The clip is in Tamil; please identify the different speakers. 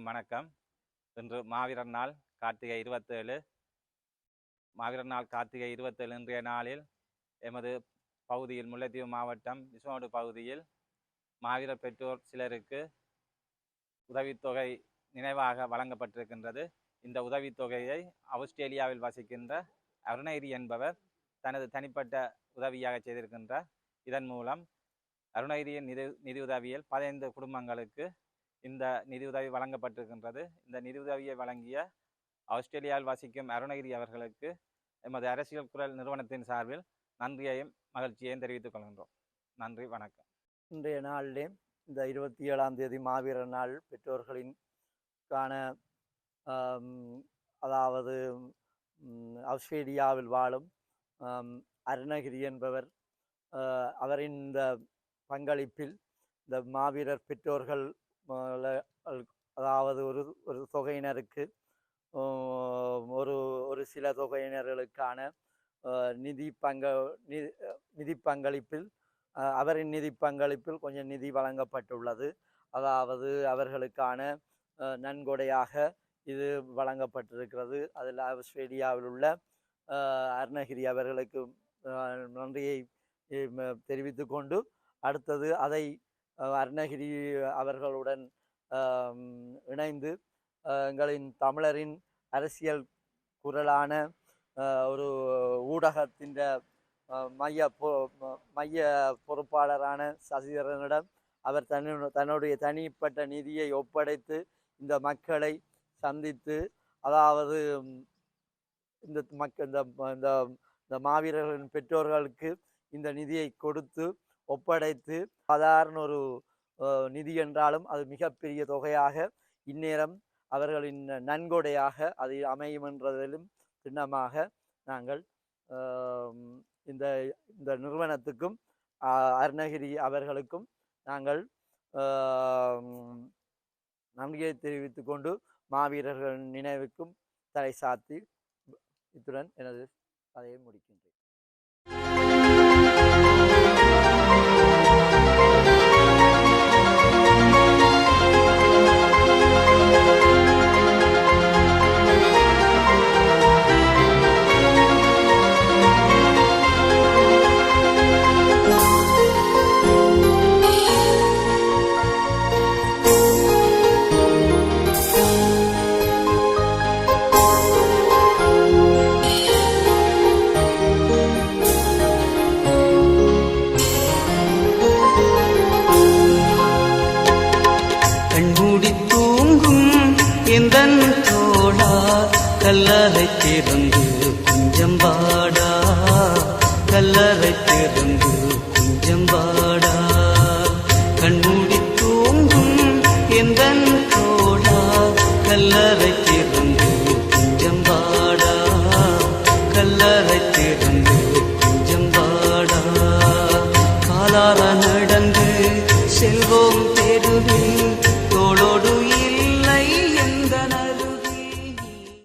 Speaker 1: அனைவருக்கும் வணக்கம். இன்று மாவீரர் நாள் கார்த்திகை இருபத்தேழு. மாவீரர் நாள் கார்த்திகை இருபத்தேழு இன்றைய நாளில் எமது பகுதியில் முல்லைத்தீவு மாவட்டம் விஸ்வநாடு பகுதியில் மாவீரர் பெற்றோர் சிலருக்கு உதவித்தொகை நினைவாக வழங்கப்பட்டிருக்கின்றது. இந்த உதவித்தொகையை ஆஸ்திரேலியாவில் வசிக்கின்ற அருணகிரி என்பவர் தனது தனிப்பட்ட உதவியாக செய்திருக்கின்றார். இதன் மூலம் அருணகிரியின் நிதி நிதியுதவியில் பதினைந்து குடும்பங்களுக்கு இந்த நிதியுதவி வழங்கப்பட்டிருக்கின்றது. இந்த நிதியுதவியை வழங்கிய ஆஸ்திரேலியாவில் வசிக்கும் அருணகிரி அவர்களுக்கு எமது அரசியல் குரல் நிறுவனத்தின் சார்பில் நன்றியையும் மகிழ்ச்சியையும் தெரிவித்துக் கொள்கின்றோம். நன்றி வணக்கம்.
Speaker 2: இன்றைய நாளிலே இந்த இருபத்தி ஏழாம் தேதி மாவீரர் நாள் பெற்றோர்களின் காண அதாவது ஆஸ்திரேலியாவில் வாழும் அருணகிரி என்பவர் அவரின் இந்த பங்களிப்பில் இந்த மாவீரர் பெற்றோர்கள் அதாவது ஒரு ஒரு தொகையினருக்கு ஒரு ஒரு சில தொகையினர்களுக்கான நிதி பங்க நிதி நிதி பங்களிப்பில் அவரின் நிதி பங்களிப்பில் கொஞ்சம் நிதி வழங்கப்பட்டுள்ளது. அதாவது அவர்களுக்கான நன்கொடையாக இது வழங்கப்பட்டிருக்கிறது. அதில் ஆஸ்திரேலியாவில் உள்ள அருணகிரி அவர்களுக்கு நன்றியை தெரிவித்து கொண்டு அடுத்தது அதை அருணகிரி அவர்களுடன் இணைந்து எங்களின் தமிழரின் அரசியல் குரலான ஒரு ஊடகத்தின் மைய பொ- மைய பொறுப்பாளரான சசிதரனிடம் அவர் தன்னு தன்னுடைய தனிப்பட்ட நிதியை ஒப்படைத்து இந்த மக்களை சந்தித்து அதாவது இந்த மக்க இந்த இந்த இந்த மாவீரர்களின் பெற்றோர்களுக்கு இந்த நிதியை கொடுத்து ஒப்படைத்து சாதாரண ஒரு நிதி என்றாலும் அது மிகப்பெரிய தொகையாக இந்நேரம் அவர்களின் நன்கொடையாக அது அமையும் என்றதிலும் சின்னமாக நாங்கள் இந்த இந்த நிறுவனத்துக்கும் அருணகிரி அவர்களுக்கும் நாங்கள் நன்றியை தெரிவித்து கொண்டு மாவீரர்கள் நினைவுக்கும் தலை சாத்தி இத்துடன் எனது கதையை முடிக்கின்றேன்.
Speaker 3: இந்தன் தோழா கல்லறை திறந்து குஞ்சம் பாடா? கல்லறை திறந்து குஞ்சம் பாடா? கண்மூடி தூங்கும் எந்தன் தோழா கல்லறை திறந்து குஞ்சம் பாடா? கல்லறை திறந்து